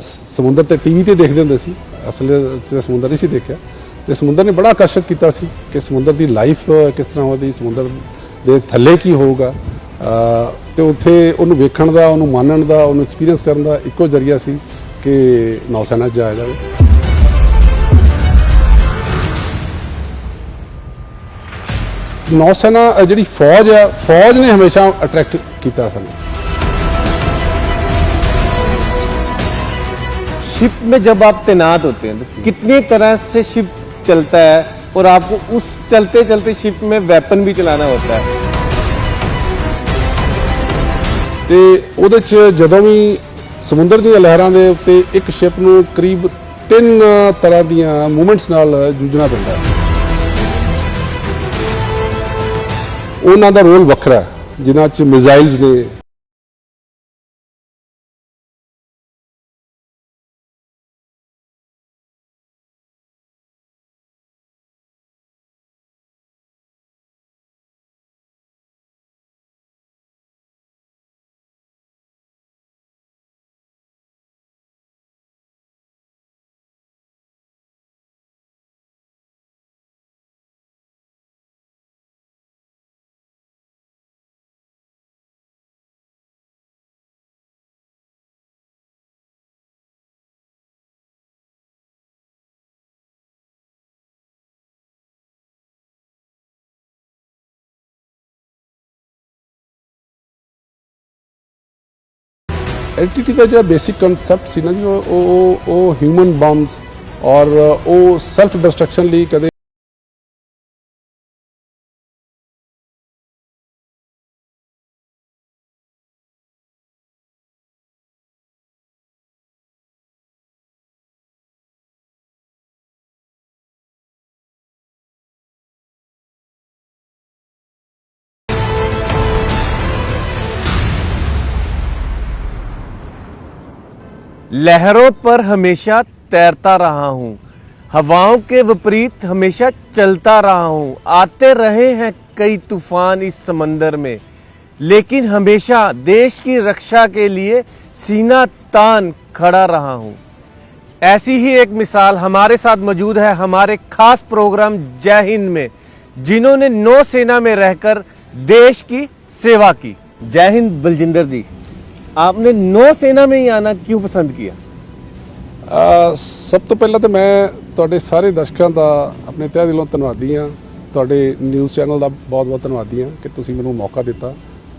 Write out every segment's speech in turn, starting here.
ਸਮੁੰਦਰ ਤੇ ਟੀਵੀ ਤੇ ਦੇਖਦੇ ਹੁੰਦੇ ਸੀ। ਅਸਲ ਚ ਸਮੁੰਦਰ ਨਹੀਂ ਸੀ ਦੇਖਿਆ। ਤੇ ਸਮੁੰਦਰ ਨੇ ਬੜਾ ਆਕਰਸ਼ਿਤ ਕੀਤਾ ਸੀ ਕਿ ਸਮੁੰਦਰ ਦੀ ਲਾਈਫ ਕਿਸ ਤਰ੍ਹਾਂ ਹੋਵੇਗੀ ਸਮੁੰਦਰ ਦੇ ਥੱਲੇ ਕੀ ਹੋਊਗਾ। ਅ, ਤੇ ਉੱਥੇ ਉਹਨੂੰ ਵੇਖਣ ਦਾ ਉਹਨੂੰ ਮਾਣਨ ਦਾ ਉਹਨੂੰ ਐਕਸਪੀਰੀਅੰਸ ਕਰਨ ਦਾ ਇੱਕੋ ਜ਼ਰੀਆ ਸੀ ਕਿ ਨੌਸੈਨਾ 'ਚ ਜਾਇਆ ਜਾਵੇ। ਨੌਸੈਨਾ ਜਿਹੜੀ ਫੌਜ ਆ ਫੌਜ ਨੇ ਹਮੇਸ਼ਾ ਅਟਰੈਕਟ ਕੀਤਾ ਸਾਨੂੰ। शिप में जब आप तैनात होते हैं तो कितनी तरह से शिप चलता है और आपको उस चलते चलते शिप में वेपन भी चलाना होता है ਤੇ ਉਹਦੇ ਚ ਜਦੋਂ ਵੀ ਸਮੁੰਦਰ ਦੀਆਂ ਲਹਿਰਾਂ ਦੇ ਉੱਤੇ ਇੱਕ ਸ਼ਿਪ ਨੂੰ ਕਰੀਬ ਤਿੰਨ ਤਰ੍ਹਾਂ ਦੀਆਂ ਮੂਵਮੈਂਟਸ ਨਾਲ ਜੂਝਣਾ ਪੈਂਦਾ ਹੈ ਉਹਨਾਂ ਦਾ ਰੋਲ ਵੱਖਰਾ ਹੈ ਜਿਨ੍ਹਾਂ ਚ ਮਿਜ਼ਾਈਲਸ ਨੇ ਐਲਟੀਟੀ ਦਾ ਜਿਹੜਾ ਬੇਸਿਕ ਕਨਸੈਪਟ ਸੀ ਨਾ ਜੀ, ਉਹ ਉਹ ਉਹ ਹਿਊਮਨ ਬੰਬਸ ਔਰ, ਉਹ ਸੈਲਫ ਡਿਸਟਰਕਸ਼ਨ ਲਈ ਕਦੇ लहरों पर हमेशा तैरता रहा हूँ। हवाओं के विपरीत हमेशा चलता रहा हूँ। आते रहे हैं कई तूफ़ान इस समंदर में। लेकिन हमेशा देश की रक्षा के लिए सीना तान खड़ा रहा हूँ। ऐसी ही एक मिसाल हमारे साथ मौजूद है हमारे खास प्रोग्राम जय हिंद में, जिन्होंने नौसेना में रहकर देश की सेवा की। जय हिंद, बलजिंदर जी। आपने नौसेना में ही आना क्यों पसंद किया ਅਹ ਸਭ ਤੋਂ ਪਹਿਲਾਂ ਤਾਂ ਮੈਂ ਤੁਹਾਡੇ ਸਾਰੇ ਦਰਸ਼ਕਾਂ ਦਾ ਆਪਣੇ ਤਹਿ ਦਿਲੋਂ ਧੰਨਵਾਦੀ ਹਾਂ ਤੁਹਾਡੇ ਨਿਊਜ਼ ਚੈਨਲ ਦਾ ਬਹੁਤ-ਬਹੁਤ ਧੰਨਵਾਦੀ ਹਾਂ ਕਿ ਤੁਸੀਂ ਮੈਨੂੰ ਮੌਕਾ ਦਿੱਤਾ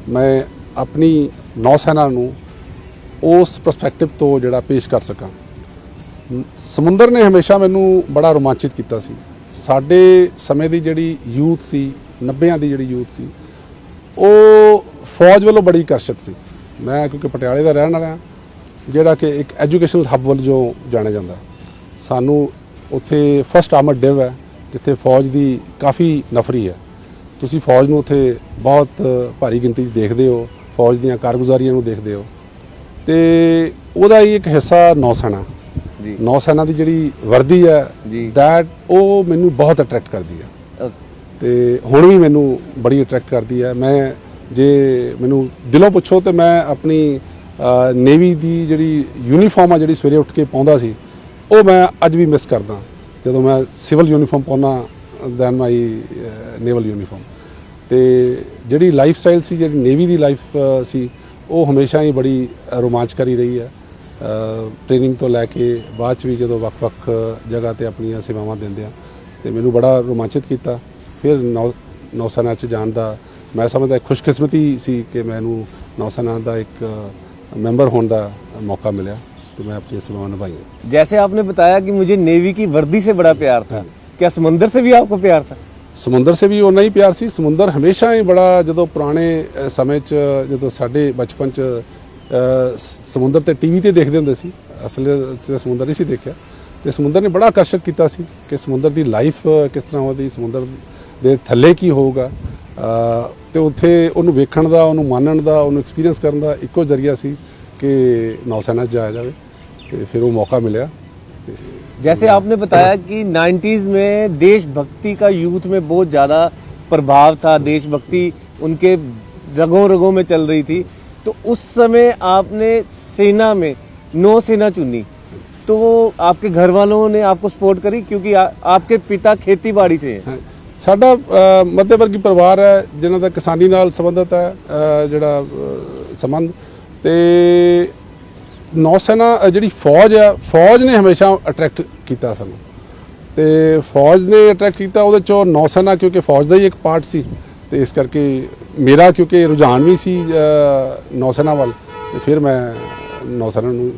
ਮੈਂ ਆਪਣੀ ਨੌਸੈਨਾ ਨੂੰ ਉਸ ਪਰਸਪੈਕਟਿਵ ਤੋਂ ਜਿਹੜਾ ਪੇਸ਼ ਕਰ ਸਕਾਂ ਨ- ਸਮੁੰਦਰ ਨੇ ਹਮੇਸ਼ਾ ਮੈਨੂੰ ਬੜਾ ਰੋਮਾਂਚਿਤ ਕੀਤਾ ਸੀ ਸਾਡੇ ਸਮੇਂ ਦੀ ਜਿਹੜੀ ਯੂਥ ਸੀ 90ਾਂ ਦੀ ਜਿਹੜੀ ਯੂਥ ਸੀ ਉਹ ਫੌਜ ਵੱਲੋਂ ਬੜੀ ਆਕਰਸ਼ਿਤ ਸੀ ਮੈਂ ਕਿਉਂਕਿ ਪਟਿਆਲੇ ਦਾ ਰਹਿਣ ਵਾਲਾ ਜਿਹੜਾ ਕਿ ਇੱਕ ਐਜੂਕੇਸ਼ਨਲ ਹੱਬ ਵੱਲ ਜੋ ਜਾਣਿਆ ਜਾਂਦਾ। ਸਾਨੂੰ ਉੱਥੇ ਫਸਟ ਆਰਮਡ ਡਿਵ ਹੈ ਜਿੱਥੇ ਫੌਜ ਦੀ ਕਾਫੀ ਨਫਰੀ ਹੈ। ਤੁਸੀਂ ਫੌਜ ਨੂੰ ਉੱਥੇ ਬਹੁਤ ਭਾਰੀ ਗਿਣਤੀ 'ਚ ਦੇਖਦੇ ਹੋ ਫੌਜ ਦੀਆਂ ਕਾਰਗੁਜ਼ਾਰੀਆਂ ਨੂੰ ਦੇਖਦੇ ਹੋ। ਤੇ ਉਹਦਾ ਹੀ ਇੱਕ ਹਿੱਸਾ ਨੌਸੈਨਾ। ਜੀ। ਨੌਸੈਨਾ ਦੀ ਜਿਹੜੀ ਵਰਦੀ ਹੈ ਜੀ। ਦੈਟ ਉਹ ਮੈਨੂੰ ਬਹੁਤ ਅਟਰੈਕਟ ਕਰਦੀ ਹੈ। ਤੇ ਹੁਣ ਵੀ ਮੈਨੂੰ ਬੜੀ ਅਟਰੈਕਟ ਕਰਦੀ ਹੈ। ਮੈਂ ਜੇ ਮੈਨੂੰ ਦਿਲੋਂ ਪੁੱਛੋ ਤੇ ਮੈਂ ਆਪਣੀ ਨੇਵੀ ਦੀ ਜਿਹੜੀ ਯੂਨੀਫਾਰਮ ਆ ਜਿਹੜੀ ਸਵੇਰੇ ਉੱਠ ਕੇ ਪਾਉਂਦਾ ਸੀ, ਉਹ ਮੈਂ ਅੱਜ ਵੀ ਮਿਸ ਕਰਦਾ। ਜਦੋਂ ਮੈਂ ਸਿਵਲ ਯੂਨੀਫਾਰਮ ਪਾਉਣਾ ਦੈਨ ਮਾਈ ਨੇਵਲ ਯੂਨੀਫਾਰਮ ਤੇ ਜਿਹੜੀ ਲਾਈਫ ਸਟਾਈਲ ਸੀ, ਜਿਹੜੀ ਨੇਵੀ ਦੀ ਲਾਈਫ ਸੀ, ਉਹ ਹਮੇਸ਼ਾ ਹੀ ਬੜੀ ਰੋਮਾਂਚਕਾਰੀ ਰਹੀ ਹੈ। ਟ੍ਰੇਨਿੰਗ ਤੋਂ ਲੈ ਕੇ ਬਾਅਦ ਚ ਵੀ ਜਦੋਂ ਵੱਖ-ਵੱਖ ਜਗ੍ਹਾ ਤੇ ਆਪਣੀਆਂ ਸੇਵਾਵਾਂ ਦਿੰਦੇ ਆ, ਤੇ ਮੈਨੂੰ ਬੜਾ ਰੋਮਾਂਚਿਤ ਕੀਤਾ। ਫਿਰ ਨੌ, ਨੌਸੈਨਾ ਚ ਜਾਣ ਦਾ ਮੈਂ ਸਮਝਦਾ ਇੱਕ ਖੁਸ਼ਕਿਸਮਤੀ ਸੀ ਕਿ ਮੈਨੂੰ ਨੌਸੈਨਾ ਦਾ ਇੱਕ ਮੈਂਬਰ ਹੋਣ ਦਾ ਮੌਕਾ ਮਿਲਿਆ ਤੇ ਮੈਂ ਆਪਣੀ ਸੇਵਾਵਾਂ ਨਿਭਾਈਆਂ जैसे आपने बताया कि मुझे नेवी की वर्दी से बड़ा प्यार था क्या समंदर से भी आपको प्यार था ਸਮੁੰਦਰ ਸੇ ਵੀ ਉਨਾ ਹੀ ਪਿਆਰ ਸੀ ਸਮੁੰਦਰ ਹਮੇਸ਼ਾ ਹੀ ਬੜਾ ਜਦੋਂ ਪੁਰਾਣੇ ਅ, ਸਮੇਂ 'ਚ ਜਦੋਂ ਸਾਡੇ ਬਚਪਨ 'ਚ ਅ, ਸ- ਸਮੁੰਦਰ ਤੇ ਟੀਵੀ ਤੇ ਦੇਖਦੇ ਹੁੰਦੇ ਸੀ ਅਸਲ 'ਚ ਸਮੁੰਦਰ ਨਹੀਂ ਸੀ ਦੇਖਿਆ ਤੇ ਸਮੁੰਦਰ ਨੇ ਬੜਾ ਆਕਰਸ਼ਿਤ ਕੀਤਾ ਸੀ ਕਿ ਸਮੁੰਦਰ ਦੀ ਲਾਈਫ ਕਿਸ ਤਰ੍ਹਾਂ ਹੋਵੇਗੀ ਸਮੁੰਦਰ ਦੇ ਥੱਲੇ ਕੀ ਹੋਊਗਾ ਅ, ਤੇ ਉੱਥੇ ਉਹਨੂੰ ਵੇਖਣ ਦਾ ਉਹਨੂੰ ਮਾਣਨ ਦਾ ਉਹਨੂੰ ਐਕਸਪੀਰੀਅੰਸ ਕਰਨ ਦਾ ਇੱਕੋ ਜ਼ਰੀਆ ਸੀ ਕਿ ਨੌਸੈਨਾ 'ਚ ਜਾਇਆ ਜਾਵੇ ਤੇ ਫਿਰ ਉਹ ਮੌਕਾ ਮਿਲਿਆ ਤੇ जैसे आपने बताया कि 90s में देशभक्ति का यूथ में बहुत ज़्यादा प्रभाव था देशभक्ति उनके रगों रगों में चल रही थी तो उस समय आपने सेना में नौसेना चुनी तो आपके घर वालों ने आपको सपोर्ट करी क्योंकि आ, आपके पिता खेती बाड़ी से हैं ਹਾਂ। ਸਾਡਾ ਮੱਧ ਵਰਗੀ ਪਰਿਵਾਰ ਹੈ ਜਿਨ੍ਹਾਂ ਦਾ ਕਿਸਾਨੀ ਨਾਲ ਸੰਬੰਧਤ ਹੈ ਜਿਹੜਾ ਸੰਬੰਧ। ਤੇ ਨੌਸੈਨਾ ਜਿਹੜੀ ਫੌਜ ਹੈ ਫੌਜ ਨੇ ਹਮੇਸ਼ਾ ਅਟਰੈਕਟ ਕੀਤਾ ਸਾਨੂੰ। ਤੇ ਫੌਜ ਨੇ ਅਟਰੈਕਟ ਕੀਤਾ ਉਹਦੇ ਚੋਂ ਨੌਸੈਨਾ ਕਿਉਂਕਿ ਫੌਜ ਦਾ ਹੀ ਇੱਕ ਪਾਰਟ ਸੀ। ਤੇ ਇਸ ਕਰਕੇ ਮੇਰਾ ਕਿਉਂਕਿ ਰੁਝਾਨ ਵੀ ਸੀ ਨੌਸੈਨਾ ਵੱਲ। ਤੇ ਫਿਰ ਮੈਂ ਨੌਸੈਨਾ ਨੂੰ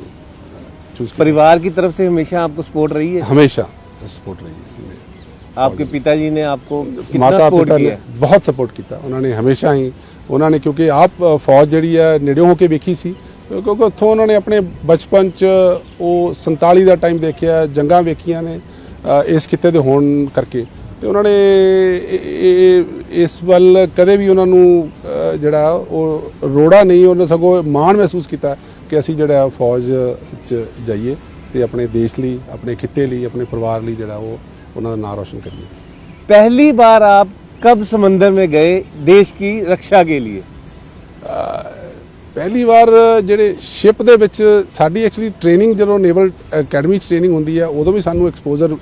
ਚੂਸ ਪਰਿਵਾਰ ਦੀ ਤਰਫ ਸੇ ਹਮੇਸ਼ਾ ਆਪਕੋ ਸਪੋਰਟ ਰਹੀ ਹੈ? ਹਮੇਸ਼ਾ ਸਪੋਰਟ ਰਹੀ ਹੈ। आपके पिताजी ने आपको कितना ਮਾਤਾ सपोर्ट ਪਿਤਾ ਨੇ किया ਬਹੁਤ ਸਪੋਰਟ ਕੀਤਾ ਉਹਨਾਂ ਨੇ ਹਮੇਸ਼ਾ ਹੀ ਉਹਨਾਂ ਨੇ ਕਿਉਂਕਿ ਆਪ ਅ, ਫੌਜ ਜਿਹੜੀ ਹੈ ਨੇੜਿਓਂ ਹੋ ਕੇ ਵੇਖੀ ਸੀ ਕਿਉਂਕਿ ਉੱਥੋਂ ਉਹਨਾਂ ਨੇ ਆਪਣੇ ਬਚਪਨ ਚ ਉਹ 47 ਦਾ ਟਾਈਮ ਦੇਖਿਆ ਜੰਗਾਂ ਵੇਖੀਆਂ ਨੇ ਅ, ਇਸ ਕਿਤੇ ਦੇ ਹੋਣ ਕਰਕੇ ਤੇ ਉਹਨਾਂ ਨੇ ਇਹ- ਇਹ- ਇਸ ਵੱਲ ਕਦੇ ਵੀ ਉਹਨਾਂ ਨੂੰ ਅ, ਜਿਹੜਾ ਉਹ ਰੋੜਾ ਨਹੀਂ ਉਹਨਾਂ ਸਗੋਂ ਮਾਣ ਮਹਿਸੂਸ ਕੀਤਾ ਕਿ ਅਸੀਂ ਜਿਹੜਾ ਫੌਜ ਚ ਜਾਈਏ ਤੇ ਆਪਣੇ ਦੇਸ਼ ਲਈ ਆਪਣੇ ਖਿੱਤੇ ਲਈ ਆਪਣੇ ਪਰਿਵਾਰ ਲਈ ਜਿਹੜਾ ਉਹ ਉਹਨਾਂ ਦਾ ਨਾਮ ਰੋਸ਼ਨ ਕਰੀਏ पहली बार आप कब समंदर में गए देश की रक्षा के लिए ਪਹਿਲੀ ਵਾਰ ਜਿਹੜੇ ਸ਼ਿਪ ਦੇ ਵਿੱਚ ਸਾਡੀ ਐਕਚੁਅਲੀ ਟ੍ਰੇਨਿੰਗ ਜਦੋਂ ਨੇਵਲ ਅਕੈਡਮੀ ਚ ਟ੍ਰੇਨਿੰਗ ਹੁੰਦੀ ਹੈ ਉਦੋਂ ਵੀ ਸਾਨੂੰ ਐਕਸਪੋਜ਼ਰ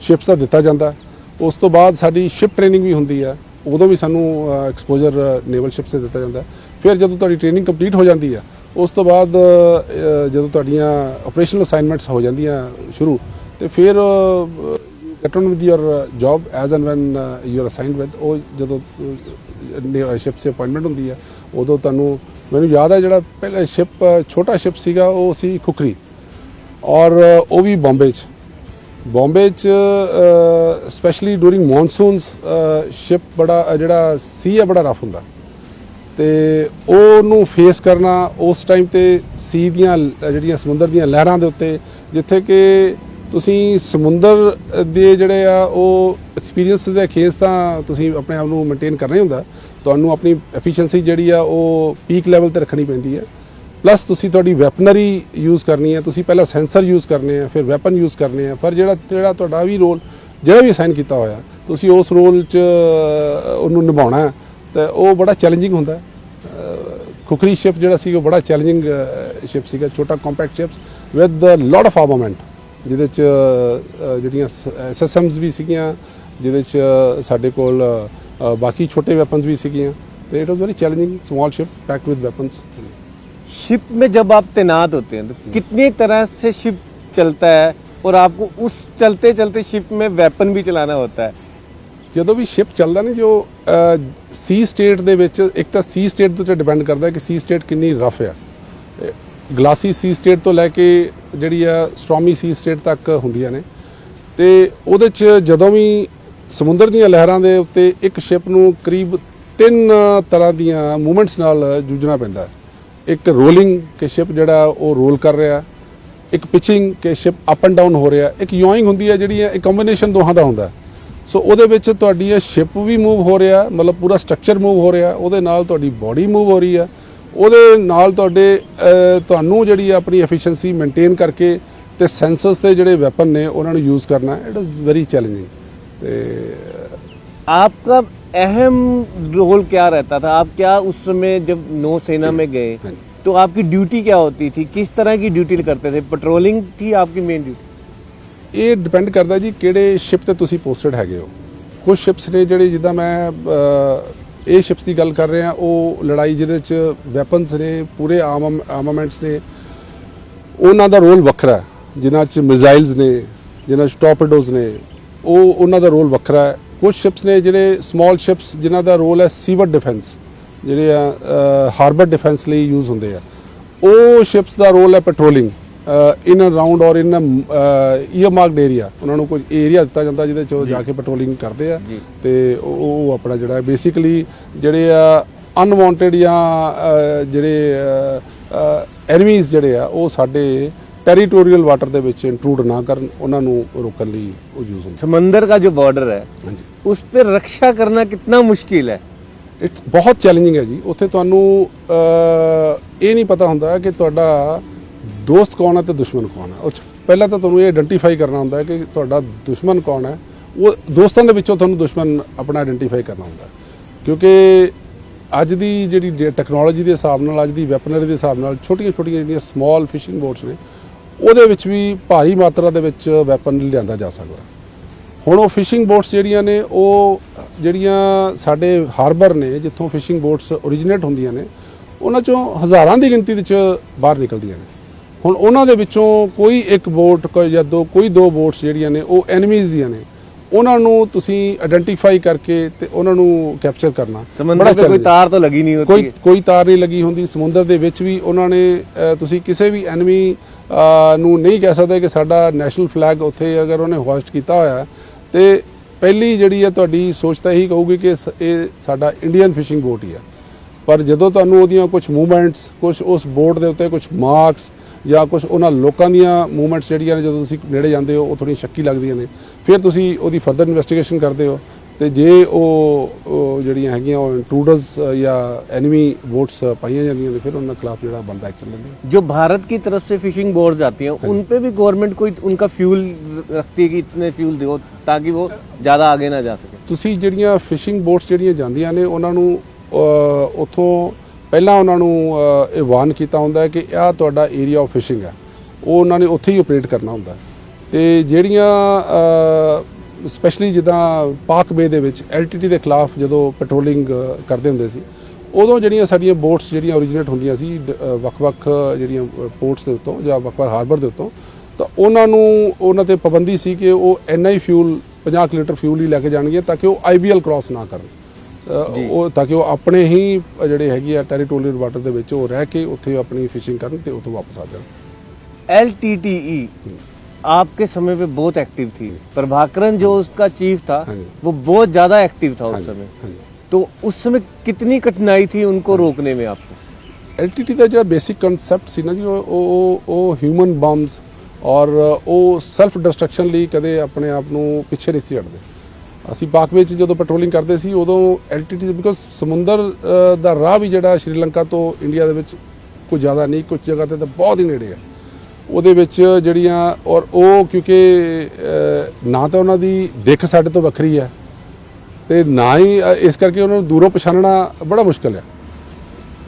ਸ਼ਿਪਸ ਦਾ ਦਿੱਤਾ ਜਾਂਦਾ ਉਸ ਤੋਂ ਬਾਅਦ ਸਾਡੀ ਸ਼ਿਪ ਟ੍ਰੇਨਿੰਗ ਵੀ ਹੁੰਦੀ ਹੈ ਉਦੋਂ ਵੀ ਸਾਨੂੰ ਐਕਸਪੋਜ਼ਰ ਨੇਵਲ ਸ਼ਿਪਸ ਤੇ ਦਿੱਤਾ ਜਾਂਦਾ ਫਿਰ ਜਦੋਂ ਤੁਹਾਡੀ ਟ੍ਰੇਨਿੰਗ ਕੰਪਲੀਟ ਹੋ ਜਾਂਦੀ ਹੈ ਉਸ ਤੋਂ ਬਾਅਦ ਅ, ਜਦੋਂ ਤੁਹਾਡੀਆਂ ਆਪਰੇਸ਼ਨਲ ਅਸਾਈਨਮੈਂਟਸ ਹੋ ਜਾਂਦੀਆਂ ਸ਼ੁਰੂ ਤੇ ਫਿਰ get on with your job as and when you are assigned with ਉਹ ਜਦੋਂ ਸ਼ਿਪ ਸੇ ਅਪਾਇੰਟਮੈਂਟ ਹੁੰਦੀ ਹੈ ਉਦੋਂ ਤੁਹਾਨੂੰ, ਮੈਨੂੰ ਯਾਦ ਹੈ ਜਿਹੜਾ ਪਹਿਲਾ ਸ਼ਿਪ ਛੋਟਾ ਸ਼ਿਪ ਸੀਗਾ, ਉਹ ਸੀ ਖੁਕਰੀ ਔਰ ਉਹ ਵੀ ਬੰਬੇ 'ਚ। ਬੰਬੇ 'ਚ ਸਪੈਸ਼ਲੀ ਡੂਰਿੰਗ ਮੌਨਸੂਨਸ ਸ਼ਿਪ ਬੜਾ ਜਿਹੜਾ ਸੀ ਹੈ ਬੜਾ ਰਫ ਹੁੰਦਾ। ਤੇ ਉਹਨੂੰ ਫੇਸ ਕਰਨਾ, ਉਸ ਟਾਈਮ ਤੇ ਸੀ ਦੀਆਂ ਜਿਹੜੀਆਂ ਸਮੁੰਦਰ ਦੀਆਂ ਲਹਿਰਾਂ ਦੇ ਉੱਤੇ, ਜਿੱਥੇ ਕਿ ਤੁਸੀਂ ਸਮੁੰਦਰ ਦੇ ਜਿਹੜੇ ਆ, ਉਹ ਐਕਸਪੀਰੀਅੰਸ ਦੇ ਖੇਸ ਤਾਂ ਤੁਸੀਂ ਆਪਣੇ ਆਪ ਨੂੰ ਮੇਨਟੇਨ ਕਰਨਾ ਹੀ ਹੁੰਦਾ। ਤੁਹਾਨੂੰ ਆਪਣੀ ਐਫੀਸ਼ੀਐਂਸੀ ਜਿਹੜੀ ਆ, ਉਹ ਪੀਕ ਲੈਵਲ ਤੇ ਰੱਖਣੀ ਪੈਂਦੀ ਹੈ। ਪਲੱਸ ਤੁਸੀਂ ਤੁਹਾਡੀ ਵੈਪਨਰੀ ਯੂਜ਼ ਕਰਨੀ ਹੈ। ਤੁਸੀਂ ਪਹਿਲਾਂ ਸੈਂਸਰ ਯੂਜ਼ ਕਰਨੇ ਆ, ਫਿਰ ਵੈਪਨ ਯੂਜ਼ ਕਰਨੇ ਆ। ਪਰ ਜਿਹੜਾ ਜਿਹੜਾ ਤੁਹਾਡਾ ਵੀ ਰੋਲ ਜਿਹੜਾ ਵੀ ਅਸਾਈਨ ਕੀਤਾ ਹੋਇਆ, ਤੁਸੀਂ ਉਸ ਰੋਲ 'ਚ ਉਹਨੂੰ ਨਿਭਾਉਣਾ ਹੈ। ਤੇ ਉਹ ਬੜਾ ਚੈਲੰਜਿੰਗ ਹੁੰਦਾ ਖੁਖਰੀ ਸ਼ਿਪ ਜਿਹੜਾ ਸੀ, ਉਹ ਬੜਾ ਚੈਲੰਜਿੰਗ ਸ਼ਿਪ ਸੀਗਾ। ਛੋਟਾ compact ships with lot of armament ਜਿਹਦੇ ਚ ਅਹ, ਜਿਹੜੀਆਂ ਐਸਐਸਐਮਸ ਵੀ ਸੀਗੀਆਂ ਜਿਹਦੇ ਚ ਸਾਡੇ ਕੋਲ ਅਹ, ਬਾਕੀ ਛੋਟੇ ਵੈਪਨਸ ਵੀ ਸੀਗੀਆਂ ਤੇ it was very challenging small ship packed with weapons ship में जब आप तैनात होते हैं तो कितनी तरह से शिप चलता है और आपको उस चलते चलते शिप में वेपन भी चलाना होता है ਜਦੋਂ ਵੀ ਸ਼ਿਪ ਚੱਲਦਾ ਨਾ ਜੋ ਸੀ ਸਟੇਟ ਦੇ ਵਿੱਚ ਇੱਕ ਤਾਂ ਸੀ ਸਟੇਟ ਦੇ ਉੱਤੇ ਡਿਪੈਂਡ ਕਰਦਾ ਕਿ ਸੀ ਸਟੇਟ ਕਿੰਨੀ ਰਫ ਆ ਗਲਾਸੀ ਸੀ ਸਟੇਟ ਤੋਂ ਲੈ ਕੇ ਜਿਹੜੀ ਆ ਸਟ੍ਰੋਮੀ ਸੀ ਸਟੇਟ ਤੱਕ ਹੁੰਦੀਆਂ ਨੇ। ਤੇ ਉਹਦੇ ਚ ਜਦੋਂ ਵੀ ਸਮੁੰਦਰ ਦੀਆਂ ਲਹਿਰਾਂ ਦੇ ਉੱਤੇ ਇੱਕ ਸ਼ਿਪ ਨੂੰ ਕਰੀਬ ਤਿੰਨ ਤਰ੍ਹਾਂ ਦੀਆਂ ਮੂਵਮੈਂਟਸ ਨਾਲ ਜੂਝਣਾ ਪੈਂਦਾ ਹੈ। ਇੱਕ ਰੋਲਿੰਗ ਕਿ ਸ਼ਿਪ ਜਿਹੜਾ ਉਹ ਰੋਲ ਕਰ ਰਿਹਾ, ਇੱਕ ਪਿਚਿੰਗ ਕਿ ਸ਼ਿਪ ਅਪ ਐਂਡ ਡਾਊਨ ਹੋ ਰਿਹਾ, ਇੱਕ ਯੋਇੰਗ ਹੁੰਦੀ ਹੈ ਜਿਹੜੀ ਹੈ, ਇੱਕ ਕੰਬੀਨੇਸ਼ਨ ਦੋਹਾਂ ਦਾ ਹੁੰਦਾ ਸੋ ਉਹਦੇ ਵਿੱਚ ਤੁਹਾਡੀ ਇਹ ਸ਼ਿਪ ਵੀ ਮੂਵ ਹੋ ਰਿਹਾ, ਮਤਲਬ ਪੂਰਾ ਸਟਰਕਚਰ ਮੂਵ ਹੋ ਰਿਹਾ, ਉਹਦੇ ਨਾਲ ਤੁਹਾਡੀ ਬਾਡੀ ਮੂਵ ਹੋ ਰਹੀ ਹੈ। ਉਹਦੇ ਨਾਲ ਤੁਹਾਡੇ ਅਹ, ਤੁਹਾਨੂੰ ਜਿਹੜੀ ਆਪਣੀ ਐਫੀਸ਼ੀਐਂਸੀ ਮੇਨਟੇਨ ਕਰਕੇ ਤੇ ਸੈਂਸਰਸ ਤੇ ਜਿਹੜੇ ਵੈਪਨ ਨੇ ਉਹਨਾਂ ਨੂੰ ਯੂਜ਼ ਕਰਨਾ ਇਟ ਇਜ਼ ਵੈਰੀ ਚੈਲੰਜਿੰਗ ਤੇ आपका अहम रोल क्या रहता था आप क्या उस समय जब नौसेना में गए हाँ जी। तो आपकी ड्यूटी क्या होती थी किस तरह की ड्यूटी करते थे पेट्रोलिंग थी आपकी मेन ड्यूटी ਇਹ ਡਿਪੈਂਡ ਕਰਦਾ ਜੀ ਕਿਹੜੇ ਸ਼ਿਪ ਤੇ ਤੁਸੀਂ ਪੋਸਟਡ ਹੈਗੇ ਹੋ ਕੁਝ ਸ਼ਿਪਸ ਨੇ ਜਿਹੜੇ ਜਿੱਦਾਂ ਮੈਂ ਅਹ, ਇਹ ਸ਼ਿਪਸ ਦੀ ਗੱਲ ਕਰ ਰਿਹਾ ਉਹ ਲੜਾਈ ਜਿਹਦੇ ਚ ਵੈਪਨਸ ਨੇ, ਪੂਰੇ ਆਰਮਾਮੈਂਟਸ ਨੇ, ਉਹਨਾਂ ਦਾ ਰੋਲ ਵੱਖਰਾ ਹੈ। ਜਿਨ੍ਹਾਂ ਚ ਮਿਜ਼ਾਈਲਸ ਨੇ, ਜਿਨ੍ਹਾਂ ਚ ਟੋਰਪੀਡੋਜ਼ ਨੇ, ਉਹ ਉਹਨਾਂ ਦਾ ਰੋਲ ਵੱਖਰਾ ਹੈ। ਕੁਝ ਸ਼ਿਪਸ ਨੇ ਜਿਹੜੇ ਸਮਾਲ ਸ਼ਿਪਸ ਜਿਨ੍ਹਾਂ ਦਾ ਰੋਲ ਹੈ ਸੀਵਰ ਡਿਫੈਂਸ ਜਿਹੜੇ ਆ ਹਾਰਬਰ ਡਿਫੈਂਸ ਲਈ ਯੂਜ਼ ਹੁੰਦੇ ਆ। ਉਹ ਸ਼ਿਪਸ ਦਾ ਰੋਲ ਹੈ ਪੈਟਰੋਲਿੰਗ ਇਨ ਅਰਾਊਂਡ ਔਰ ਇਨ ਈਅਰ ਮਾਰਕਡ ਏਰੀਆ ਉਹਨਾਂ ਨੂੰ ਕੋਈ ਏਰੀਆ ਦਿੱਤਾ ਜਾਂਦਾ ਜਿਹਦੇ ਚ ਉਹ ਜਾ ਕੇ ਪੈਟਰੋਲਿੰਗ ਕਰਦੇ ਆ ਜੀ। ਤੇ ਉਹ ਉਹ ਆਪਣਾ ਜਿਹੜਾ ਬੇਸਿਕਲੀ ਜਿਹੜੇ ਆ ਅਨਵਾਂਟਡ ਜਾਂ ਅਹ, ਜਿਹੜੇ ਐਨੀਮੀਜ਼ ਜਿਹੜੇ ਆ ਉਹ ਸਾਡੇ ਟੈਰੀਟੋਰੀਅਲ ਵਾਟਰ ਦੇ ਵਿੱਚ ਇੰਟਰੂਡ ਨਾ ਕਰਨ ਉਹਨਾਂ ਨੂੰ ਰੋਕਣ ਲਈ ਉਹ ਯੂਜ਼ ਹੁੰਦਾ समंदर का जो बॉर्डर है ਹਾਂਜੀ उस पर रक्षा करना कितना मुश्किल है ਇਟਸ ਬਹੁਤ ਚੈਲੰਜਿੰਗ ਹੈ ਜੀ ਉੱਥੇ ਤੁਹਾਨੂੰ ਅਹ, ਇਹ ਨਹੀਂ ਪਤਾ ਹੁੰਦਾ ਕਿ ਤੁਹਾਡਾ ਦੋਸਤ ਕੌਣ ਹੈ ਤੇ ਦੁਸ਼ਮਣ ਕੌਣ ਹੈ? ਉਹ ਪਹਿਲਾਂ ਤਾਂ ਤੁਹਾਨੂੰ ਇਹ ਆਇਡੈਂਟੀਫਾਈ ਕਰਨਾ ਹੁੰਦਾ ਹੈ ਕਿ ਤੁਹਾਡਾ ਦੁਸ਼ਮਣ ਕੌਣ ਹੈ। ਉਹ ਦੋਸਤਾਂ ਦੇ ਵਿੱਚੋਂ ਤੁਹਾਨੂੰ ਦੁਸ਼ਮਣ ਆਪਣਾ ਆਇਡੈਂਟੀਫਾਈ ਕਰਨਾ ਹੁੰਦਾ ਕਿਉਂਕਿ ਅੱਜ ਦੀ ਜਿਹੜੀ ਟੈਕਨੋਲੋਜੀ ਦੇ ਹਿਸਾਬ ਨਾਲ, ਅੱਜ ਦੀ ਵੈਪਨਰੀ ਦੇ ਹਿਸਾਬ ਨਾਲ ਛੋਟੀਆਂ ਛੋਟੀਆਂ ਜਿਹੜੀਆਂ ਸਮਾਲ ਫਿਸ਼ਿੰਗ ਬੋਟਸ ਨੇ, ਉਹਦੇ ਵਿੱਚ ਵੀ ਭਾਰੀ ਮਾਤਰਾ ਦੇ ਵਿੱਚ ਵੈਪਨ ਲਿਆਂਦਾ ਜਾ ਸਕਦਾ ਹੁਣ ਉਹ ਫਿਸ਼ਿੰਗ ਬੋਟਸ ਜਿਹੜੀਆਂ ਨੇ, ਉਹ ਜਿਹੜੀਆਂ ਸਾਡੇ ਹਾਰਬਰ ਨੇ, ਜਿੱਥੋਂ ਫਿਸ਼ਿੰਗ ਬੋਟਸ ਓਰੀਜਿਨੇਟ ਹੁੰਦੀਆਂ ਨੇ, ਉਹਨਾਂ ਚੋਂ ਹਜ਼ਾਰਾਂ ਦੀ ਗਿਣਤੀ ਵਿੱਚ ਬਾਹਰ ਨਿਕਲਦੀਆਂ ਨੇ। ਹੁਣ ਉਹਨਾਂ ਦੇ ਵਿੱਚੋਂ ਕੋਈ ਇੱਕ ਬੋਟ ਕੋਈ ਜਾਂ ਦੋ ਕੋਈ ਦੋ ਬੋਟਸ ਜਿਹੜੀਆਂ ਨੇ ਉਹ ਐਨਮੀਜ਼ ਦੀਆਂ ਨੇ। ਉਹਨਾਂ ਨੂੰ ਤੁਸੀਂ ਆਈਡੈਂਟੀਫਾਈ ਕਰਕੇ ਤੇ ਉਹਨਾਂ ਨੂੰ ਕੈਪਚਰ ਕਰਨਾ। ਸਮੁੰਦਰ ਤੇ ਕੋਈ ਤਾਰ ਤਾਂ ਲੱਗੀ ਨਹੀਂ ਹੁੰਦੀ ਕੋਈ ਕੋਈ ਤਾਰ ਨਹੀਂ ਲੱਗੀ ਹੁੰਦੀ। ਸਮੁੰਦਰ ਦੇ ਵਿੱਚ ਵੀ ਉਹਨਾਂ ਨੇ ਤੁਸੀਂ ਕਿਸੇ ਵੀ ਐਨਮੀ ਨੂੰ ਨਹੀਂ ਕਹਿ ਸਕਦੇ ਕਿ ਸਾਡਾ ਨੈਸ਼ਨਲ ਫਲੈਗ ਉੱਥੇ ਅਗਰ ਉਹਨੇ ਹੋਸਟ ਕੀਤਾ ਹੋਇਆ ਤੇ ਪਹਿਲੀ ਜਿਹੜੀ ਹੈ ਤੁਹਾਡੀ ਸੋਚ ਤਾਂ ਇਹੀ ਕਹੂਗੀ ਕਿ ਇਹ ਸਾਡਾ ਇੰਡੀਅਨ ਫਿਸ਼ਿੰਗ ਬੋਟ ਹੀ ਹੈ। ਪਰ ਜਦੋਂ ਤੁਹਾਨੂੰ ਉਹਦੀਆਂ ਕੁਝ ਮੂਵਮੈਂਟਸ ਕੁਝ ਉਸ ਬੋਟ ਦੇ ਉੱਤੇ ਕੁਝ ਮਾਰਕਸ ਜਾਂ ਕੁਝ ਉਹਨਾਂ ਲੋਕਾਂ ਦੀਆਂ ਮੂਵਮੈਂਟਸ ਜਿਹੜੀਆਂ ਨੇ ਜਦੋਂ ਤੁਸੀਂ ਨੇੜੇ ਜਾਂਦੇ ਹੋ ਉਹ ਥੋੜੀ ਸ਼ੱਕੀ ਲੱਗਦੀਆਂ ਨੇ ਫਿਰ ਤੁਸੀਂ ਉਹਦੀ ਫਰਦਰ ਇਨਵੈਸਟੀਗੇਸ਼ਨ ਕਰਦੇ ਹੋ ਤੇ ਜੇ ਉਹ ਉਹ ਜਿਹੜੀਆਂ ਹੈਗੀਆਂ ਉਹ ਇੰਟਰੂਡਰਸ ਜਾਂ ਐਨੀਮੀ ਵੋਟਸ ਪਾਈਆਂ ਜਾਂਦੀਆਂ ਨੇ ਫਿਰ ਉਹਨਾਂ ਖਿਲਾਫ ਜਿਹੜਾ ਬਣਦਾ ਐਕਸ਼ਨ ਲੈਂਦੇ ਆ। जो भारत की तरफ से फिशिंग बोर्ड जाती हैं उन पे भी गवर्नमेंट कोई उनका फ्यूल रखती है कि इतने फ्यूल दो ताकि वो ज्यादा आगे ना जा सके ਤੁਸੀਂ ਜਿਹੜੀਆਂ ਫਿਸ਼ਿੰਗ ਬੋਟਸ ਜਿਹੜੀਆਂ ਜਾਂਦੀਆਂ ਨੇ ਉਹਨਾਂ ਨੂੰ ਅਹ, ਉੱਥੋਂ ਪਹਿਲਾਂ ਉਹਨਾਂ ਨੂੰ ਇਹ ਵਾਰਨ ਕੀਤਾ ਹੁੰਦਾ ਹੈ ਕਿ ਇਹ ਤੁਹਾਡਾ ਏਰੀਆ ਆਫ ਫਿਸ਼ਿੰਗ ਹੈ ਉਹ ਉਹਨਾਂ ਨੇ ਉੱਥੇ ਹੀ ਆਪਰੇਟ ਕਰਨਾ ਹੁੰਦਾ ਹੈ। ਤੇ ਜਿਹੜੀਆਂ ਸਪੈਸ਼ਲੀ ਜਿੱਦਾਂ ਪਾਕ ਬੇ ਦੇ ਵਿੱਚ ਐਲਟੀਟੀ ਦੇ ਖਿਲਾਫ ਜਦੋਂ ਪੈਟਰੋਲਿੰਗ ਕਰਦੇ ਹੁੰਦੇ ਸੀ, ਉਦੋਂ ਜਿਹੜੀਆਂ ਸਾਡੀਆਂ ਬੋਟਸ ਜਿਹੜੀਆਂ ਓਰੀਜਿਨੇਟ ਹੁੰਦੀਆਂ ਸੀ, ਡ- ਵੱਖ-ਵੱਖ ਜਿਹੜੀਆਂ ਪੋਰਟਸ ਦੇ ਉੱਤੋਂ ਜਾਂ ਵੱਖ-ਵੱਖ ਹਾਰਬਰ ਦੇ ਉੱਤੋਂ, ਤਾਂ ਉਹਨਾਂ ਨੂੰ, ਉਹਨਾਂ ਤੇ ਪਾਬੰਦੀ ਸੀ ਕਿ ਉਹ ਐਨਆਈ ਫਿਊਲ 50 ਕੁ ਲੀਟਰ ਫਿਊਲ ਹੀ ਲੈ ਕੇ ਜਾਣਗੇ ਤਾਂ ਕਿ ਉਹ ਆਈਬੀਐਲ ਕ੍ਰਾਸ ਨਾ ਕਰਨ ਉਹ ਤਾਂ ਕਿ ਉਹ ਆਪਣੇ ਹੀ ਅਹ, ਜਿਹੜੇ ਹੈਗੀ ਆ ਟੈਰੀਟੋਰੀਅਲ ਵਾਟਰ ਦੇ ਵਿੱਚ ਉਹ ਰਹਿ ਕੇ ਉੱਥੇ ਆਪਣੀ ਫਿਸ਼ਿੰਗ ਕਰਨ ਤੇ ਉੱਥੋਂ ਵਾਪਸ ਆ ਜਾਣ एल आपके समय पे बहुत एक्टिव थी प्रभाकरन जो उसका चीफ था हाँ जी। वो बहुत ज्यादा एक्टिव था उस ਹਾਂਜੀ, समय ਹਾਂਜੀ तो उस समय कितनी कठिनाई थी उनको रोकने में आपको ਐਲਟੀਟੀ ਦਾ ਜਿਹੜਾ ਬੇਸਿਕ ਕਨਸੈਪਟ ਸੀ ਨਾ ਜੀ ਉਹ ਉਹ ਉਹ ਹਿਊਮਨ ਬੰਬਸ ਔਰ ਉਹ ਸੈਲਫ ਡਿਸਟਰਕਸ਼ਨ ਲਈ ਕਦੇ ਆਪਣੇ ਆਪ ਨੂੰ ਪਿੱਛੇ ਨਹੀਂ ਸੀ ਹਟਦੇ ਅਸੀਂ ਪਾਕ ਵਿੱਚ ਜਦੋਂ ਪੈਟਰੋਲਿੰਗ ਕਰਦੇ ਸੀ, ਉਦੋਂ ਐਲਟੀਟੀ ਬਿਕੋਜ਼ ਸਮੁੰਦਰ ਦਾ ਰਾਹ ਵੀ ਜਿਹੜਾ ਸ਼੍ਰੀਲੰਕਾ ਤੋਂ ਇੰਡੀਆ ਦੇ ਵਿੱਚ ਕੋਈ ਜ਼ਿਆਦਾ ਨਹੀਂ, ਕੁਝ ਜਗ੍ਹਾ ਤੇ ਤਾਂ ਬਹੁਤ ਹੀ ਨੇੜੇ ਆ। ਉਹਦੇ ਵਿੱਚ ਜਿਹੜੀਆਂ ਔਰ ਉਹ ਕਿਉਂਕਿ ਨਾ ਤਾਂ ਉਹਨਾਂ ਦੀ ਦਿੱਖ ਸਾਡੇ ਤੋਂ ਵੱਖਰੀ ਹੈ ਤੇ ਨਾ ਹੀ ਇਸ ਕਰਕੇ ਉਹਨਾਂ ਨੂੰ ਦੂਰੋਂ ਪਛਾਣਨਾ ਬੜਾ ਮੁਸ਼ਕਲ ਹੈ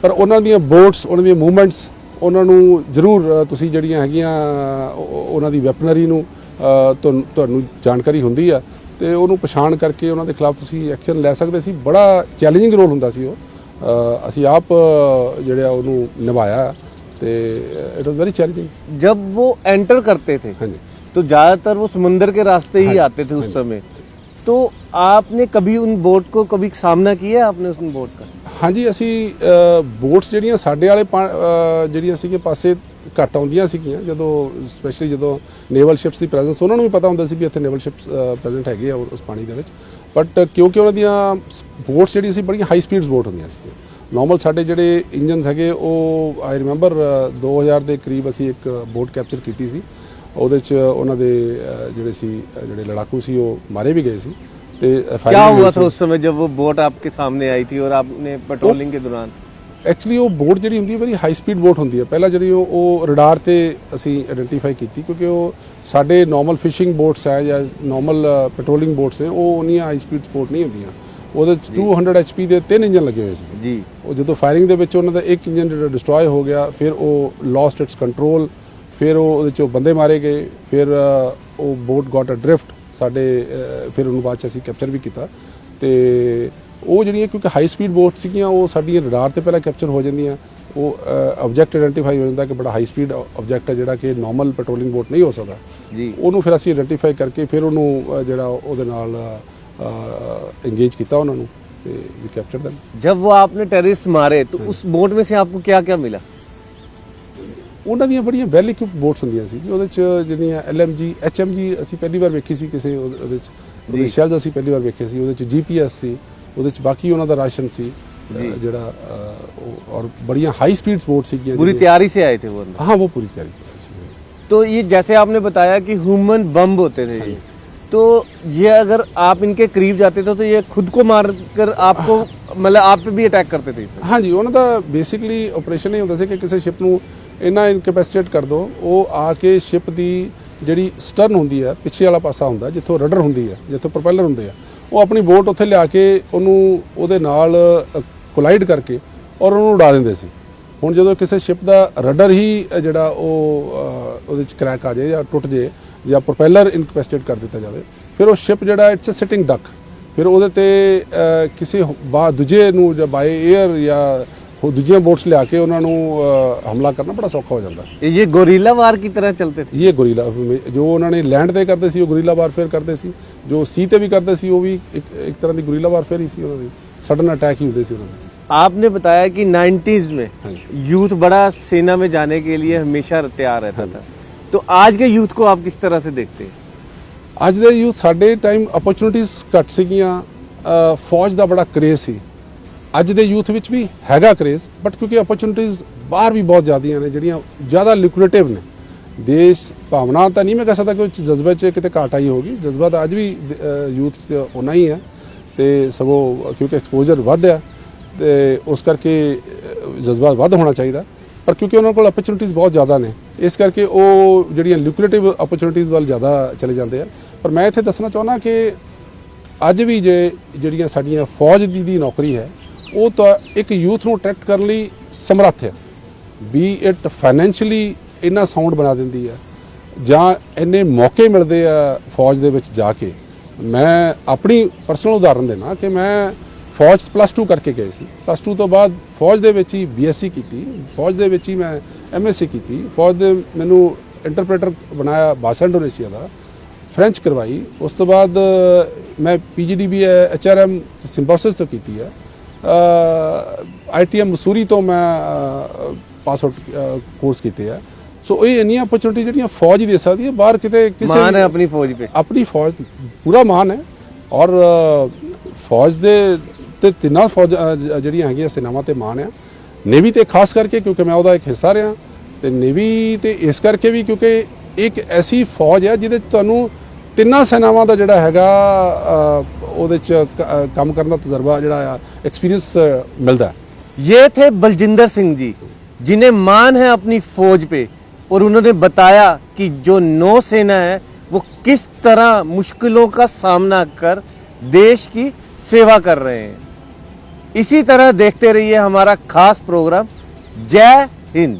ਪਰ ਉਹਨਾਂ ਦੀਆਂ ਬੋਟਸ, ਉਹਨਾਂ ਦੀਆਂ ਮੂਵਮੈਂਟਸ, ਉਹਨਾਂ ਨੂੰ ਜ਼ਰੂਰ ਤੁਸੀਂ ਜਿਹੜੀਆਂ ਹੈਗੀਆਂ ਉਹਨਾਂ ਦੀ ਵੈਪਨਰੀ ਨੂੰ ਤੁਹਾਨੂੰ ਜਾਣਕਾਰੀ ਹੁੰਦੀ ਆ। ਤੇ ਉਹਨੂੰ ਪਛਾਣ ਕਰਕੇ ਉਹਨਾਂ ਦੇ ਖਿਲਾਫ ਤੁਸੀਂ ਐਕਸ਼ਨ ਲੈ ਸਕਦੇ ਸੀ ਬੜਾ ਚੈਲੰਜਿੰਗ ਰੋਲ ਹੁੰਦਾ ਸੀ ਉਹ ਅ, ਅਸੀਂ ਆਪ ਅ, ਜਿਹੜਾ ਉਹਨੂੰ ਨਿਭਾਇਆ ਤੇ ਇਟ ਵਾਸ ਵੈਰੀ ਚੈਲੰਜਿੰਗ जब वो एंटर करते थे ਹਾਂਜੀ तो ज्यादातर वो समुंदर के रास्ते ही हाँ, आते थे उस हाँ। समय तो आपने कभी उन बोट को कभी सामना किया है आपने उन बोट का ਹਾਂਜੀ ਅਸੀਂ ਬੋਟਸ ਜਿਹੜੀਆਂ ਸਾਡੇ ਵਾਲੇ ਪਾ- ਅ, ਜਿਹੜੀਆਂ ਸੀਗੇ ਪਾਸੇ ਘੱਟ ਆਉਂਦੀਆਂ ਸੀਗੀਆਂ ਜਦੋਂ ਸਪੈਸ਼ਲੀ ਜਦੋਂ ਨੇਵਲ ਸ਼ਿਪਸ ਦੀ ਪ੍ਰੈਜ਼ੈਂਸ ਉਹਨਾਂ ਨੂੰ ਵੀ ਪਤਾ ਹੁੰਦਾ ਸੀ ਵੀ ਇੱਥੇ ਨੇਵਲ ਸ਼ਿਪਸ ਪ੍ਰੈਜ਼ੈਂਟ ਹੈਗੇ ਆ ਉਸ ਪਾਣੀ ਦੇ ਵਿੱਚ। ਬਟ ਕਿਉਂਕਿ ਉਹਨਾਂ ਦੀਆਂ ਬੋਟਸ ਜਿਹੜੀਆਂ ਸੀ ਬੜੀਆਂ ਹਾਈ ਸਪੀਡਸ ਬੋਟ ਹੁੰਦੀਆਂ ਸੀ ਨਾਰਮਲ ਸਾਡੇ ਜਿਹੜੇ ਇੰਜਨਸ ਹੈਗੇ ਉਹ ਆਈ ਰਿਮੈਂਬਰ 2000 ਦੇ ਕਰੀਬ ਅਸੀਂ ਇੱਕ ਬੋਟ ਕੈਪਚਰ ਕੀਤੀ ਸੀ। ਉਹਦੇ ਚ ਉਹਨਾਂ ਦੇ ਜਿਹੜੇ ਸੀ ਜਿਹੜੇ ਲੜਾਕੂ ਸੀ ਉਹ ਮਾਰੇ ਵੀ ਗਏ ਸੀ। ਤੇ ਕੀ ਹੋਇਆ ਸੀ। ਉਸ ਸਮੇਂ ਜਦ ਉਹ ਬੋਟ ਆਪਕੇ ਸਾਹਮਣੇ ਆਈ ਸੀ ਔਰ ਆਪਨੇ ਪੈਟਰੋਲਿੰਗ ਦੇ ਦੌਰਾਨ? ਐਕਚੁਅਲੀ ਉਹ ਬੋਟ ਜਿਹੜੀ ਹੁੰਦੀ ਹੈ ਵੈਰੀ ਹਾਈ ਸਪੀਡ ਬੋਟ ਹੁੰਦੀ ਹੈ। ਪਹਿਲਾਂ ਜਿਹੜੀ ਉਹ ਉਹ ਰਡਾਰ ਤੇ ਅਸੀਂ ਆਇਡੈਂਟੀਫਾਈ ਕੀਤੀ ਕਿਉਂਕਿ ਉਹ ਸਾਡੇ ਨਾਰਮਲ ਫਿਸ਼ਿੰਗ ਬੋਟਸ ਹੈ ਜਾਂ ਨਾਰਮਲ ਪੈਟਰੋਲਿੰਗ ਬੋਟਸ ਨੇ ਉਹ ਉਨੀਆਂ ਹਾਈ ਸਪੀਡ ਬੋਟ ਨਹੀਂ ਹੁੰਦੀਆਂ। ਉਹਦੇ ਚ 200 ਐਚਪੀ ਦੇ ਤਿੰਨ ਇੰਜਨ ਲੱਗੇ ਹੋਏ ਸੀ। जी ਉਹ ਜਦੋਂ ਫਾਇਰਿੰਗ ਦੇ ਵਿੱਚ ਉਹਨਾਂ ਦਾ ਇੱਕ ਇੰਜਨ ਜਿਹੜਾ ਡਿਸਟਰੋਏ ਹੋ ਗਿਆ ਫਿਰ ਉਹ ਲੋਸਟ ਇਟਸ ਕੰਟਰੋਲ ਫਿਰ ਉਹ ਉਹਦੇ ਚੋਂ ਬੰਦੇ ਮਾਰੇ ਗਏ ਫਿਰ ਉਹ ਬੋਟ ਗਾਟ ਅ ਡ੍ਰਿਫਟ ਸਾਡੇ ਫਿਰ ਉਹਨੂੰ ਬਾਅਦ ਚ ਅਸੀਂ ਕੈਪਚਰ ਵੀ ਕੀਤਾ। ਤੇ ਉਹ ਜਿਹੜੀਆਂ ਕਿਉਂਕਿ ਹਾਈ ਸਪੀਡ ਬੋਟ ਸੀਗੀਆਂ ਉਹ ਸਾਡੀਆਂ ਰਡਾਰ ਤੇ ਪਹਿਲਾਂ ਕੈਪਚਰ ਹੋ ਜਾਂਦੀਆਂ। ਉਹ ਆਬਜੈਕਟ ਆਇਡੈਂਟੀਫਾਈ ਹੋ ਜਾਂਦਾ ਕਿ ਬੜਾ ਹਾਈ ਸਪੀਡ ਆਬਜੈਕਟ ਹੈ ਜਿਹੜਾ ਕਿ ਨਾਰਮਲ ਪੈਟਰੋਲਿੰਗ ਬੋਟ ਨਹੀਂ ਹੋ ਸਕਦਾ। ਜੀ। ਉਹਨੂੰ ਫਿਰ ਅਸੀਂ ਆਇਡੈਂਟੀਫਾਈ ਕਰਕੇ ਫਿਰ ਉਹਨੂੰ ਜਿਹੜਾ ਉਹਦੇ ਨਾਲ ਇੰਗੇਜ ਕੀਤਾ ਉਹਨਾਂ ਨੂੰ ਤੇ ਵੀ ਕੈਪਚਰ ਦਨ ਜਦ ਉਹ ਆਪਨੇ ਟੈਰਰਿਸਟ ਮਾਰੇ ਤਾਂ ਉਸ ਬੋਟ ਵਿੱਚ ਸੇ ਆਪਕੋ ਕੀ ਕੀ ਮਿਲਾ? ਉਹਨਾਂ ਦੀਆਂ ਬੜੀਆਂ ਵੈਲ ਇਕਵਿਪਡ ਬੋਟਸ ਹੁੰਦੀਆਂ ਸੀ ਉਹਦੇ ਚ ਜਿਹੜੀਆਂ L M G H M G ਅਸੀਂ ਪਹਿਲੀ ਵਾਰ ਵੇਖੀ ਸੀ ਕਿਸੇ ਉਹਦੇ ਚ ਉਹਦੇ ਸ਼ੈਲਸ ਅਸੀਂ ਪਹਿਲੀ ਵਾਰ ਵੇਖੇ ਸੀ ਉਹਦੇ ਚ ਜੀ ਪੀ ਜੀਪੀਐਸ ਸੀ। ਉਹਦੇ ਚ ਬਾਕੀ ਉਹਨਾਂ ਦਾ ਰਾਸ਼ਨ ਸੀ ਅ, ਜੀ। ਜਿਹੜਾ ਅ, ਉਹ- ਔਰ ਬੜੀਆਂ ਹਾਈ ਸਪੀਡ ਬੋਟ ਸੀਗੀਆਂ पूरी ਜਿਹੜੀਆਂ- तैयारी से आए थे वो अंदर ਹਾਂ ਉਹ ਪੂਰੀ ਤਿਆਰੀ ਕਰ ਰਹੀ ਸੀ तो ये जैसे आपने बताया कि ह्यूमन बम होते थे ये तो ये अगर आप इनके करीब जाते थे तो ये खुद को मार कर आपको मतलब आप पे भी अटैक करते थे इससे। ਹਾਂਜੀ ਉਹਨਾਂ ਦਾ ਬੇਸਿਕਲੀ ਆਪਰੇਸ਼ਨ ਇਹ ਹੁੰਦਾ ਸੀ ਕਿ ਕਿਸੇ ਸ਼ਿਪ ਨੂੰ ਇੰਨਾ ਇਨਕੈਪੈਸਿਟੇਟ ਕਰ ਦੋ ਉਹ ਆ ਕੇ ਸ਼ਿਪ ਦੀ ਜਿਹੜੀ ਸਟਰਨ ਹੁੰਦੀ ਹੈ ਪਿੱਛੇ ਵਾਲਾ ਪਾਸਾ ਹੁੰਦਾ ਜਿੱਥੋਂ ਰਡਰ ਹੁੰਦੀ ਹੈ ਜਿੱਥੋਂ ਪ੍ਰੋਪੈਲਰ ਹੁੰਦੇ ਆ ਉਹ ਆਪਣੀ ਬੋਟ ਉੱਥੇ ਲਿਆ ਕੇ ਉਹਨੂੰ ਉਹਦੇ ਨਾਲ ਕੋਲਾਈਡ ਕਰਕੇ ਔਰ ਉਹਨੂੰ ਉਡਾ ਦਿੰਦੇ ਸੀ। ਹੁਣ ਜਦੋਂ ਕਿਸੇ ਸ਼ਿਪ ਦਾ ਰਡਰ ਹੀ ਜਿਹੜਾ ਉਹ ਉਹਦੇ ਚ ਕਰੈਕ ਆ ਜਾਏ ਜਾਂ ਟੁੱਟ ਜਾਏ ਜਾਂ ਪ੍ਰੋਪੈਲਰ ਇਨਕੈਪੈਸਿਟੇਟ ਕਰ ਦਿੱਤਾ ਜਾਵੇ, ਫਿਰ ਉਹ ਸ਼ਿਪ ਜਿਹੜਾ ਇਟਸ ਅ ਸਿਟਿੰਗ ਡੱਕ ਫਿਰ ਉਹਦੇ ਤੇ ਕਿਸੇ ਬਾ, ਦੂਜੇ ਨੂੰ ਜਾਂ ਬਾਈ 에ਅਰ ਜਾਂ ਹੋਰ ਦੂਜੀਆਂ ਬੋਟਸ ਲਿਆ ਕੇ ਉਹਨਾਂ ਨੂੰ ਅ, ਹਮਲਾ ਕਰਨਾ ਬੜਾ ਸੌਖਾ ਹੋ ਜਾਂਦਾ ये गोरीला वार की तरह चलते थे ਇਹ ਗੋਰੀਲਾ ਜੋ ਉਹਨਾਂ ਨੇ ਲੈਂਡ ਤੇ ਕਰਦੇ ਸੀ ਉਹ ਗੋਰੀਲਾ ਵਾਰਫੇਅਰ ਕਰਦੇ ਸੀ ਜੋ ਸੀ ਤੇ ਵੀ ਕਰਦੇ ਸੀ ਉਹ ਵੀ ਇੱਕ ਇੱਕ ਤਰ੍ਹਾਂ ਦੀ ਗੋਰੀਲਾ ਵਾਰਫੇਅਰ ਹੀ ਸੀ ਉਹਨਾਂ ਦੀ ਸਡਨ ਅਟੈਕ ਹੀ ਹੁੰਦੇ ਸੀ ਉਹਨਾਂ ਦੇ आपने बताया कि 90s में हाँ यूथ बड़ा सेना में जाने के लिए हमेशा तैयार रहता था तो आज के यूथ को आप किस तरह से देखते हैं ਅੱਜ ਦੇ ਯੂਥ ਸਾਡੇ ਟਾਈਮ ਓਪਰਚੁਨਿਟੀਆਂ ਘੱਟ ਸੀਗੀਆਂ ਅ, ਫੌਜ ਦਾ ਬੜਾ ਕਰੇਜ਼ ਸੀ ਅੱਜ ਦੇ ਯੂਥ ਵਿੱਚ ਵੀ ਹੈਗਾ ਕਰੇਜ਼ ਬਟ ਕਿਉਂਕਿ ਓਪਰਚੁਨਿਟੀਆਂ ਬਾਹਰ ਵੀ ਬਹੁਤ ਜ਼ਿਆਦੀਆਂ ਨੇ, ਜਿਹੜੀਆਂ ਜ਼ਿਆਦਾ ਲਿਕੁਇਡੇਟਿਵ ਨੇ। ਦੇਸ਼ ਭਾਵਨਾ ਤਾਂ ਨਹੀਂ ਮੈਂ ਕਹਿ ਸਕਦਾ ਕਿ ਉਹ ਜਜ਼ਬੇ 'ਚ ਕਿਤੇ ਘਾਟ ਆਈ ਹੋਗੀ ਜਜ਼ਬਾ ਤਾਂ ਅੱਜ ਵੀ ਯੂਥ 'ਚ ਉਨਾ ਹੀ ਹੈ ਤੇ ਸਗੋਂ ਕਿਉਂਕਿ ਐਕਸਪੋਜ਼ਰ ਵੱਧ ਆ ਤੇ ਉਸ ਕਰਕੇ ਜਜ਼ਬਾ ਵੱਧ ਹੋਣਾ ਚਾਹੀਦਾ। ਪਰ ਕਿਉਂਕਿ ਉਹਨਾਂ ਕੋਲ ਓਪਰਚੁਨਿਟੀਆਂ ਬਹੁਤ ਜ਼ਿਆਦਾ ਨੇ, ਇਸ ਕਰਕੇ ਉਹ ਜਿਹੜੀਆਂ ਲਿਕੁਇਡੇਟਿਵ ਓਪਰਚੁਨਿਟੀਜ਼ ਵੱਲ ਜ਼ਿਆਦਾ ਚਲੇ ਜਾਂਦੇ ਆ। ਪਰ ਮੈਂ ਇੱਥੇ ਦੱਸਣਾ ਚਾਹੁੰਦਾ ਕਿ ਅੱਜ ਵੀ ਜੇ, ਜਿਹੜੀਆਂ ਸਾਡੀਆਂ ਫੌਜ ਦੀ ਦੀ ਨੌਕਰੀ ਹੈ ਉਹ ਤਾਂ ਇੱਕ ਯੂਥ ਨੂੰ ਅਟਰੈਕਟ ਕਰਨ ਲਈ ਸਮਰੱਥ ਹੈ। ਬੀ ਇਟ ਫਾਈਨੈਂਸ਼ੀਅਲੀ ਇੰਨਾ ਸਾਊਂਡ ਬਣਾ ਦਿੰਦੀ ਹੈ ਜਾਂ ਇੰਨੇ ਮੌਕੇ ਮਿਲਦੇ ਆ ਫੌਜ ਦੇ ਵਿੱਚ ਜਾ ਕੇ। ਮੈਂ ਆਪਣੀ ਪਰਸਨਲ ਉਦਾਹਰਨ ਦੇਣਾ ਕਿ ਮੈਂ ਫੌਜ ਪਲੱਸ 2 ਕਰਕੇ ਗਏ ਸੀ। ਪਲੱਸ 2 ਤੋਂ ਬਾਅਦ ਫੌਜ ਦੇ ਵਿੱਚ ਹੀ ਬੀਐਸਸੀ ਕੀਤੀ। ਫੌਜ ਦੇ ਵਿੱਚ ਹੀ ਮੈਂ ਐਮਐਸਸੀ ਕੀਤੀ। ਫੌਜ ਦੇ ਮੈਨੂੰ ਇੰਟਰਪ੍ਰੀਟਰ ਬਣਾਇਆ ਬਾਸਾ ਇੰਡੋਨੇਸ਼ੀਆ ਦਾ। ਫ੍ਰੈਂਚ ਕਰਵਾਈ। ਉਸ ਤੋਂ ਬਾਅਦ ਅ, ਮੈਂ ਪੀਜੀਡੀਬੀ ਐਚਆਰਐਮ ਸਿੰਬੋਸਿਸ ਤੋਂ ਕੀਤੀ ਹੈ। ਆਈ ਟੀ ਆਈਟੀਐਮ ਮਸੂਰੀ ਤੋਂ ਮੈਂ ਪਾਸ ਆਊਟ ਕੋਰਸ ਕੀਤੇ ਆ ਸੋ ਇਹ ਇੰਨੀਆਂ ਅਪਰਚੂਨਿਟੀ ਜਿਹੜੀਆਂ ਫੌਜ ਦੇ ਸਕਦੀ ਹੈ। ਬਾਹਰ ਕਿਤੇ ਕਿਸੇ ਮਾਨ ਹੈ ਆਪਣੀ ਫੌਜ ਤੇ ਆਪਣੀ ਫੌਜ ਪੂਰਾ ਮਾਨ ਹੈ। ਔਰ ਫੌਜ ਦੇ ਤੇ ਤਿੰਨਾਂ ਫੌਜ ਜਿਹੜੀਆਂ ਹੈਗੀਆਂ ਸੇਨਾਵਾਂ ਤੇ ਮਾਨ ਹੈ। ਨੇਵੀ ਤੇ ਖਾਸ ਕਰਕੇ ਕਿਉਂਕਿ ਮੈਂ ਉਹਦਾ ਇੱਕ ਹਿੱਸਾ ਰਿਹਾ। ਤੇ ਨੇਵੀ ਤੇ ਇਸ ਕਰਕੇ ਵੀ ਕਿਉਂਕਿ ਇੱਕ ਐਸੀ ਫੌਜ ਹੈ ਜਿਹਦੇ ਚ ਤੁਹਾਨੂੰ ਤਿੰਨਾਂ ਸੈਨਾਵਾਂ ਦਾ ਜਿਹੜਾ ਹੈਗਾ ਉਹਦੇ ਚ ਕ- ਅ, ਕੰਮ ਕਰਨ ਦਾ ਤਜਰਬਾ ਜਿਹੜਾ ਆ ਐਕਸਪੀਰੀਅੰਸ ਮਿਲਦਾ ਹੈ ये थे बलजिंदर सिंह जी जिन्हें मान है अपनी फौज पे और उन्होंने बताया कि जो नौसेना है वो किस तरह मुश्किलों का सामना कर देश की सेवा कर रहे हैं इसी तरह देखते रहिए हमारा खास प्रोग्राम जय हिंद